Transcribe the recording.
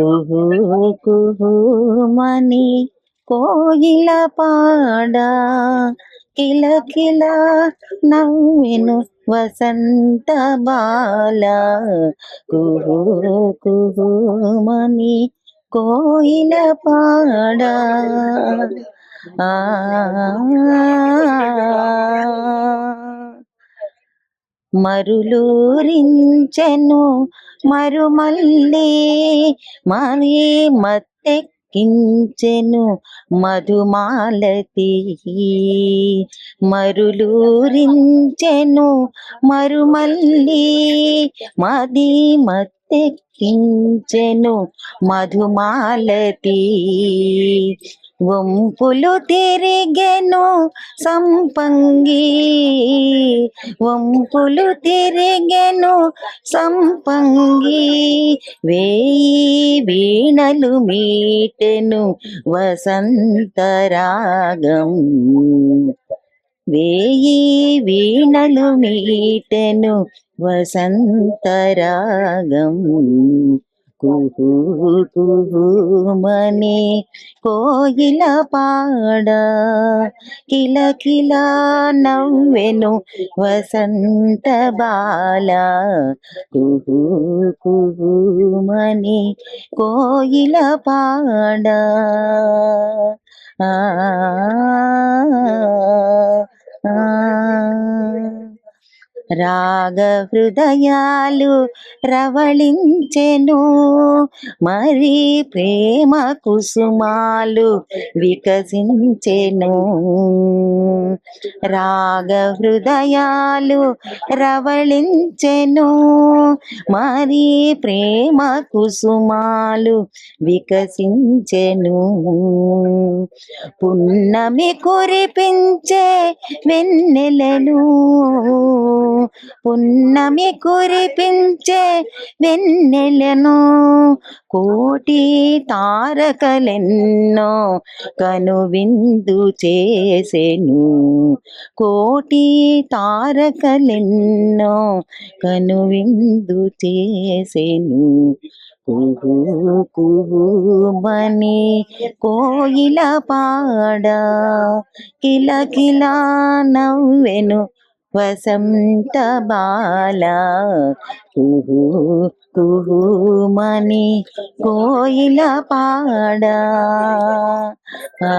కుహు కుహు మని కోయిల పాడ కిల కిల నవ్వెను వసంత బాల కుహు కుహు మని కోయిల పాడ ఆ మరులూరించెను మరుమల్లే మరి మత్తెక్కించెను మధుమాలతి. మరులూరించెను మరుమల్లే మది మత్తెక్కించెను మధుమాలతి. వంపులు తిరిగెను సంపంగి. వంపులు తిరిగెను సంపంగి. వేయి వీణలు మీటెను వసంతరాగం. వేయి వీణలు మీటెను వసంతరాగం. కుహు కుహు మని కోయిల పాడ కిల కిల నవ్వెను వసంత బాల కుహు కుహు మని రాగ హృదయాలు రవళించెను. మరి ప్రేమ కుసుమాలు వికసించెను. రాగ హృదయాలు రవళించెను. మరి ప్రేమ కుసుమాలు వికసించెను. పున్నమి కురిపించే వెన్నెలను. పున్నమి కురిపించే వెన్నెలను కోటి తారకలెన్నో కనువిందు చేసెను. కోటి తారకలెన్నో కనువిందు చేసెను. కుహు కుహుమని కోయిల పాడ కిల కిలా నవ్వెను. వసంత బాల కుహు కుహు మణి కోయిల పాడా. ఆ